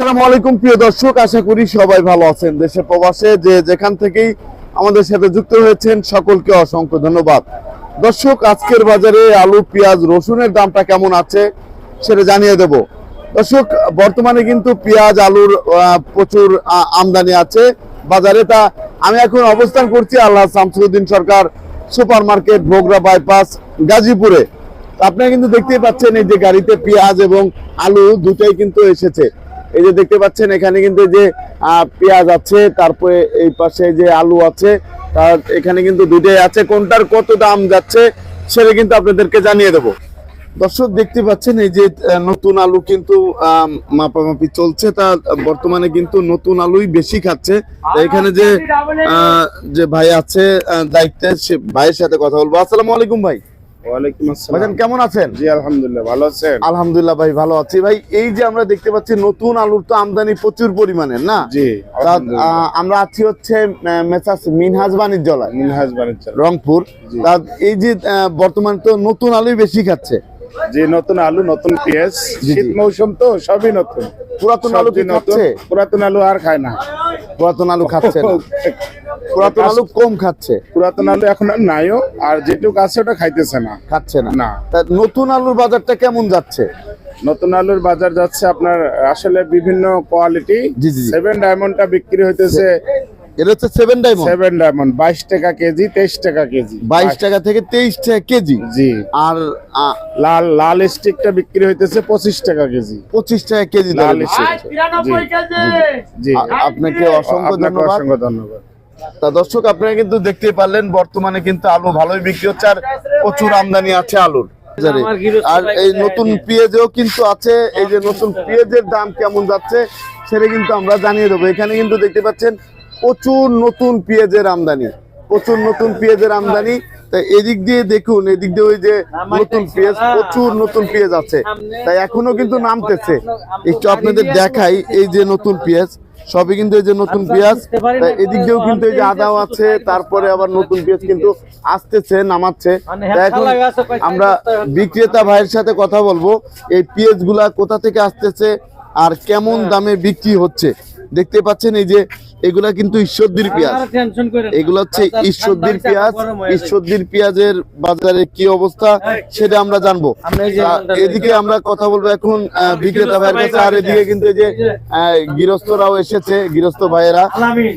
আসসালামু আলাইকুম, প্রিয় দর্শক, আশা করি সবাই ভালো আছেন। দেশে প্রবাসে যে যেখান থেকেই আমাদের সাথে যুক্ত হয়েছেন, সকলকে অসংখ্য ধন্যবাদ। দর্শক, আজকের বাজারে আলু, পেঁয়াজ, রসুনের দামটা কেমন আছে সেটা জানিয়ে দেব। দর্শক, বর্তমানে কিন্তু পেঁয়াজ, আলুর প্রচুর আমদানি আছে। বাজারে তা আমি এখন অবস্থান করছি Allah Shamsuddin Sarkar super market Bhogra bypass, গাজীপুরে। আপনারা কিন্তু দেখতেই পাচ্ছেন এই যে গাড়িতে পেঁয়াজ এবং আলু দুটাই কিন্তু এসেছে। এই যে দেখতে পাচ্ছেন, এখানে কিন্তু যে পেঁয়াজ আছে, তারপরে এই পাশে যে আলু আছে, তার এখানে কিন্তু দুটাই আছে। কোনটার কত দাম যাচ্ছে সেটা কিন্তু আপনাদেরকে জানিয়ে দেবো। দর্শক, দেখতে পাচ্ছেন, এই যে নতুন আলু কিন্তু মাপামাপি চলছে। তা বর্তমানে কিন্তু নতুন আলুই বেশি খাচ্ছে। এখানে যে যে ভাই আছে দায়িত্বে, সে ভাইয়ের সাথে কথা বলব। আসসালামু আলাইকুম ভাই। ওয়ালাইকুম আসসালাম। ভাইজান কেমন আছেন? জি আলহামদুলিল্লাহ ভালো আছেন? আলহামদুলিল্লাহ ভাই ভালো আছি। ভাই এই যে আমরা দেখতে পাচ্ছি নতুন আলুর তো আমদানি প্রচুর পরিমাণের না? জি আমরা আছি হচ্ছে আহ, মিনহাজ বাণিজ্যালয়। মিনহাজ বাণিজ্য রংপুর। তা এই যে বর্তমানে তো নতুন আলুই বেশি খাচ্ছে। যে নতুন আলু নতুন পেঁয়াজ। শীত মৌসুম তো সবই নতুন। পুরাতন আলু কি নতুন পুরাতন আলু আর খায় না। পুরাতন আলু খাচ্ছে না। পুরাতন আলু কম খাচ্ছে। পুরাতন আলু এখন আর নাইও আর যেটুকু আছে ওটা খাইতেছে না। খাচ্ছে না। না। তা নতুন আলুর বাজারটা কেমন যাচ্ছে? নতুন আলুর বাজার যাচ্ছে আপনার আসলে বিভিন্ন কোয়ালিটি। সেভেন ডায়মন্ডটা বিক্রি হইতেছে এটা হচ্ছে সেভেন ডায়মন্ড সেভেন ডায়মন্ড বাইশ টাকা কেজি তেইশ টাকা কেজি। বাইশ টাকা থেকে তেইশ টাকা কেজি। জি। আর লাল লাল স্টিকটা বিক্রি হইতেছে পঁচিশ টাকা কেজি। পঁচিশ টাকা কেজি লাল জি। আপনাকে অসংখ্য ধন্যবাদ। অসংখ্য ধন্যবাদ। তা দর্শক আপনারা কিন্তু দেখতে পারলেন বর্তমানে কিন্তু আলু ভালোই বিক্রি হচ্ছে আর প্রচুর আমদানি আছে আলুর। আর এই নতুন পেঁয়াজও কিন্তু আছে এই যে নতুন পেঁয়াজের দাম কেমন যাচ্ছে সেটা কিন্তু আমরা জানিয়ে দেবো। এখানে কিন্তু দেখতে পাচ্ছেন প্রচুর নতুন পেঁয়াজের আমদানি প্রচুর নতুন পেঁয়াজের আমদানি। তাই এদিক দিয়ে দেখুন এদিক দিয়ে ওই যে নতুন পেঁয়াজ প্রচুর নতুন পেঁয়াজ আছে। তাই এখনও কিন্তু নামতেছে। একটু আপনাদের দেখাই এই যে নতুন পেঁয়াজ সবই কিন্তু এই যে নতুন পেঁয়াজ। এদিক দিয়েও কিন্তু এই যে আদাও আছে তারপরে আবার নতুন পেঁয়াজ কিন্তু আসতেছে নামাচ্ছে। তাই এখন আমরা বিক্রেতা ভাইয়ের সাথে কথা বলব এই পেঁয়াজগুলা কোথা থেকে আসতেছে আর কেমন দামে বিক্রি হচ্ছে। দেখতে পাচ্ছেন এই যে এগুলা কিন্তু ঈশ্বরদীর পেঁয়াজ। এগুলো হচ্ছে ঈশ্বরদীর পেঁয়াজ। ঈশ্বরদীর পেঁয়াজের বাজারে কি অবস্থা সেটা আমরা জানব। এদিকে আমরা কথা বলব এখন আহ, বিক্রেতা ভাইয়ের কাছে। আর এদিকে কিন্তু এই যে আহ, গৃহস্থরাও এসেছে গৃহস্থ ভাইয়েরা।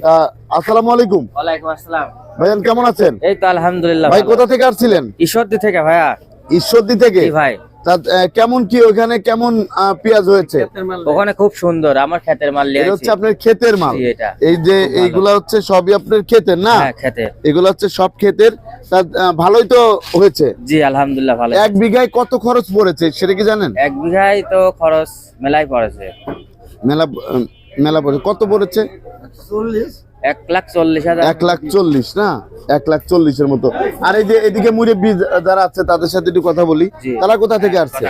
আহ, আসসালামু আলাইকুম। আসসালাম। ভাইজান কেমন আছেন? এই তো আলহামদুলিল্লাহ ভাই কোথা থেকে আসছিলেন? ঈশ্বরদী থেকে ভাইয়া। ঈশ্বরদী থেকে? ভাই। তা, কেমন কি ওখানে কেমন পেঁয়াজ হয়েছে? ওখানে খুব সুন্দর আমার ক্ষেতের মাল হচ্ছে আপনার ক্ষেতের মাল। এই যে এইগুলা হচ্ছে সবই আপনার ক্ষেতের না? হ্যাঁ খেতে এগুলো হচ্ছে সব ক্ষেতের তা ভালোই তো হয়েছে। জি আলহামদুলিল্লাহ ভালো এক বিঘায় কত খরচ পড়েছে সেটা কি জানেন? এক বিঘায় তো খরচ মেলাই পড়েছে। মেলা মেলা পড়েছে। কত পড়েছে? এক লাখ চল্লিশ হাজার এক লাখ চল্লিশ না? এক লাখ চল্লিশের মতো। আর এই যে এদিকে মুড়ে যারা আছে তাদের সাথে একটু কথা বলি। তারা কোথা থেকে আসছে?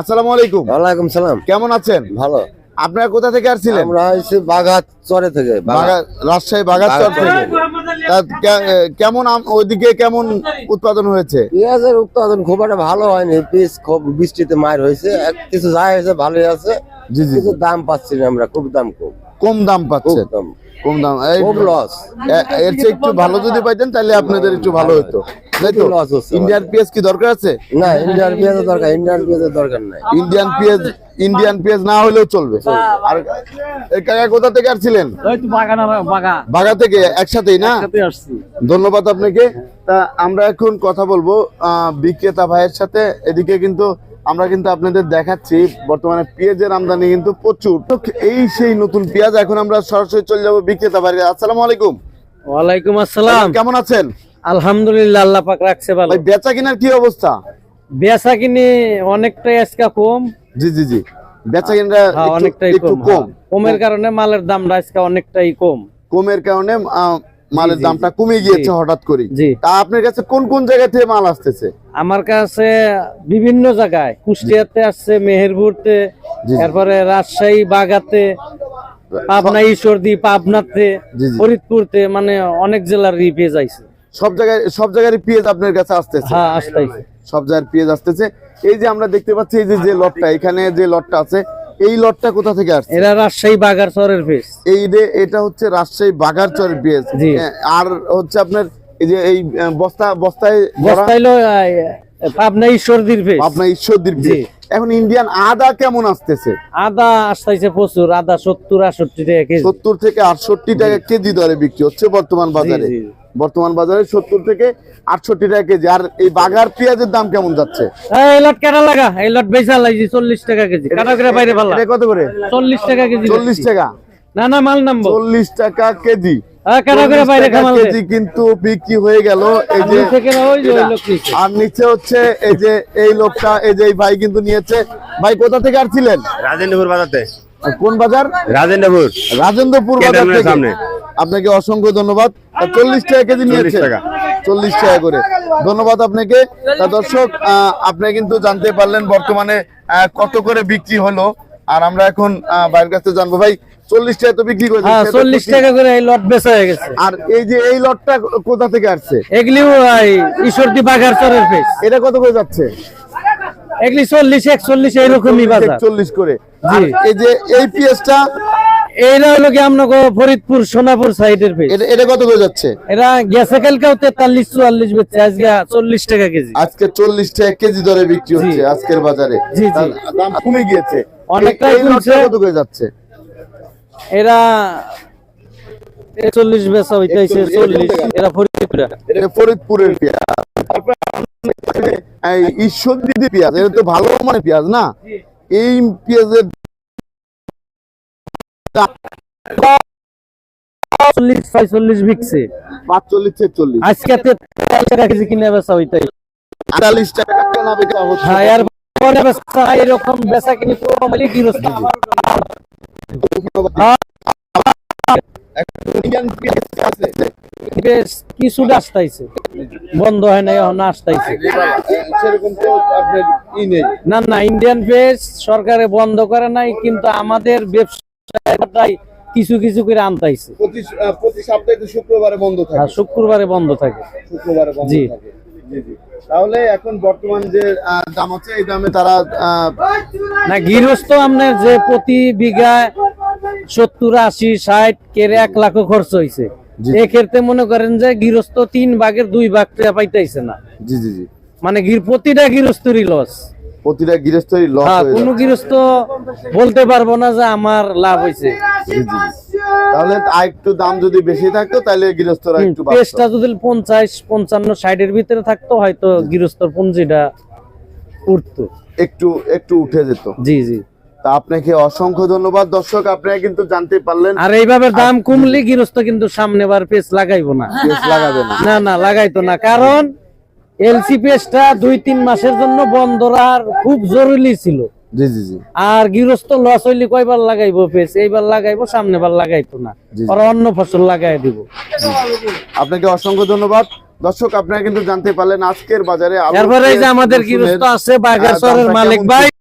আসসালামু আলাইকুম। ওয়ালাইকুম সালাম। কেমন আছেন? ভালো। আপনারা কোথা থেকে আসছিলেন? আমরা হয়েছি বাঘাত চরে থেকে রাজশাহী কেমন ওইদিকে কেমন উৎপাদন হয়েছে? পেঁয়াজের উৎপাদন খুব একটা ভালো হয়নি। পিস খুব বৃষ্টিতে মার হয়েছে। কিছু যা হয়েছে ভালোই আছে। জি জি দাম পাচ্ছি না আমরা খুব দাম কম। কম দাম খুব পাচ্ছেন। দাম। কম দাম। এই লস এর চেয়ে একটু ভালো যদি পাইতেন তাহলে আপনাদের একটু ভালো হতো তাই তো? খুব হচ্ছে ইন্ডিয়ান পেঁয়াজ কি দরকার আছে? না ইন্ডিয়ান পেঁয়াজের দরকার ইন্ডিয়ান পেঁয়াজের দরকার নাই। ইন্ডিয়ান পেঁয়াজ ইন্ডিয়ান পেঁয়াজ না হলেও চলবে। আর এই কাকা কোথা থেকে আসছিলেন? বাগা। থেকে একসাথেই না? ধন্যবাদ আপনাকে। তা আমরা এখন কথা বলব আহ, বিক্রেতা ভাইয়ের সাথে। এদিকে কিন্তু আমরা কিন্তু আপনাদের দেখাচ্ছি বর্তমানে পেঁয়াজের আমদানি কিন্তু প্রচুর। তো এই সেই নতুন পেঁয়াজ এখন আমরা সরাসরি চলে যাব বিক্রেতা ভাইয়ের আসসালামু আলাইকুম। ওয়ালাইকুম আসসালাম। কেমন আছেন? আলহামদুলিল্লাহ আল্লাহ পাক রাখছে ভালো। ভাই বেচা কিনার কি অবস্থা? বেচা কিনে অনেকটাই আজকে কম। জি জি জি। বেচা কিনা হ্যাঁ, অনেকটাই কম। কম। কমের কারণে মালের দামটা আজকে অনেকটাই কম। কমের কারণে মালের দামটা কমে গিয়েছে হঠাৎ করে তা আপনার কাছে কোন কোন জায়গা থেকে মাল আসতেছে? আমার কাছে বিভিন্ন জায়গায়। কুষ্টিয়াতে আসছে মেহেরপুরতে। তারপরে রাজশাহী বাগাতে পাবনা ঈশ্বরদী পাবনাতে। ফরিদপুরতে মানে অনেক জেলার রিপে যাইছে। সব জায়গায় সব জায়গায় পেঁয়াজ আপনার কাছে আসতেছে? হ্যাঁ আসতেছে সব জায়গার পেঁয়াজ আসতেছে। এই যে আমরা দেখতে পাচ্ছি এই যে যে লটটা এখানে যে লটটা আছে এই লটটা কোথা থেকে আসছে? এরা রাজশাহী বাগার চরের পেস এই এটা হচ্ছে রাজশাহী বাগারচরের পেঁয়াজ জি। আর হচ্ছে আপনার এই যে এই বস্তা বস্তায় ভরা বস্তাইলো পাবনা ঈশ্বরদীর পেস আপনার ঈশ্বরদীর জি। এখন ইন্ডিয়ান আদা কেমন আসতেছে? আদা আসতেছে প্রচুর আদা সত্তর আটষট্টি টাকা কেজি। সত্তর থেকে আটষট্টি টাকা কেজি দরে বিক্রি হচ্ছে বর্তমান বাজারে। বর্তমান বাজারে সত্তর থেকে আটষট্টি টাকা কেজি। আর এই বাগার পেঁয়াজের দাম কেমন যাচ্ছে? এই লট কেনা লাগা এই লট বেচা লাগছে চল্লিশ টাকা কেজি। কাটা করে বাইরে ভালো কত করে? চল্লিশ টাকা কেজি চল্লিশ টাকা? না না মাল নামবো। চল্লিশ টাকা কেজি। হ্যাঁ, কাটা করে 40 বাইরে টাকা খামাল কেজি কিন্তু বিক্রি হয়ে গেল। এই যে। আর নিচে হচ্ছে এই যে এই লোকটা এই যে এই ভাই কিন্তু নিয়েছে। ভাই কোথা থেকে রাজেন্দ্রপুর বাজারতে। কোন বাজার? রাজেন্দ্রপুর। রাজেন্দ্রপুর বাজার সামনে। আপনাকে অসংখ্য ধন্যবাদ। চল্লিশ টাকা কেজি নিয়েছে। টাকা। চল্লিশ টাকা করে। ধন্যবাদ আপনাকে। তা দর্শক আহ, আপনি কিন্তু জানতে পারলেন বর্তমানে আহ, কত করে বিক্রি হলো। আর আমরা এখন ভাইয়ের কাছে জানব ভাই চল্লিশ টাকা তো বিক্রি করেছে হ্যাঁ চল্লিশ টাকা করে এই লট বেচা হয়ে গেছে। আর এই যে এই লটটা কোথা থেকে আসছে? এগুলিও এই ঈশ্বরদী বাগার চরের পেস এটা কত করে যাচ্ছে? এগুলি চল্লিশ একচল্লিশ এইরকমই বাজার। চল্লিশ করে। এই যে এই পিএসটা এইটা হলো কি আপনাকে ফরিদপুর সোনাপুর সাইডের পেস এটা এটা কত করে যাচ্ছে? এরা গেছে কালকেও তেতাল্লিশ চুয়াল্লিশ বেচছে আজকে চল্লিশ টাকা কেজি। আজকে চল্লিশ টাকা কেজি দরে বিক্রি হচ্ছে আজকের বাজারে। জি, জি। দাম কমে গিয়েছে। অনেকটাই কমছে। কত করে যাচ্ছে? এরা চল্লিশ বেচা হইতেছে চল্লিশ। এরা ফরিদপুর। এটা ফরিদপুরের পেঁয়াজ। এই ঈশ্বরদী পেঁয়াজ এটা তো ভালো মানে পেঁয়াজ না? এই পেঁয়াজের চল্লিশ ছয়চল্লিশ বিকছে পাঁচচল্লিশ ছেচল্লিশ। আজকে তেতাল্লিশ টাকা কেজি কিনে বেচা হইতাই আটাল্লিশ টাকা কেনা বেচা হচ্ছে। হ্যাঁ এর পরে বেচা এরকম বেচা কিনি বেশ কিছুটা আসতাইছে বন্ধ হয় না এখন আসতাইছে নেই। না না ইন্ডিয়ান পেজ সরকারে বন্ধ করে নাই কিন্তু আমাদের কিছু কিছু করে আনতাইছে প্রতি প্রতি সপ্তাহে তো শুক্রবারে বন্ধ থাকে। শুক্রবারে বন্ধ থাকে। শুক্রবারে বন্ধ। থাকে। তাহলে এখন বর্তমান যে দাম আছে এই দামে তারা না গৃহস্থ আপনার যে প্রতি বিঘা সত্তর আশি ষাট কেড়ে এক লাখ খরচ হয়েছে এক্ষেত্রে মনে করেন যে গৃহস্থ তিন ভাগের দুই ভাগ পাইতেছে না। জি জি জি। মানে প্রতিটা গৃহস্থরই লস প্রতিটা গৃহস্থই লস হ্যাঁ কোনো গৃহস্থ বলতে পারব না যে আমার লাভ হয়েছে। তাহলে আর একটু দাম যদি বেশি থাকতো তাহলে গৃহস্থরা একটু পেস্টটা যদি পঞ্চাশ পঞ্চান্ন ষাটের ভিতরে থাকতো হয়তো গৃহস্থর পুঞ্জিটা উঠতো। একটু একটু উঠে যেত। জি জি। তা আপনাকে অসংখ্য ধন্যবাদ। দর্শক আপনারা কিন্তু জানতে পারলেন আর এইভাবে দাম কমলে গৃহস্থ কিন্তু সামনে বার পেস লাগাইবো না। পেঁয়াজ লাগাবে না। না না লাগাইতো না। কারণ এলসি দুই তিন মাসের জন্য বন্ধ রাখার খুব জরুরি ছিল। জি জি জি। আর গৃহস্থ লস হইলে কয়বার লাগাইবো এইবার লাগাইবো সামনে বার লাগাইতো না। ওরা অন্য ফসল লাগাই দিব। আপনাকে অসংখ্য ধন্যবাদ। দর্শক আপনারা কিন্তু জানতে পারলেন আজকের বাজারে এরপরে এই যে আমাদের গৃহস্থ আছে বাগেশ্বরের মালিক ভাই।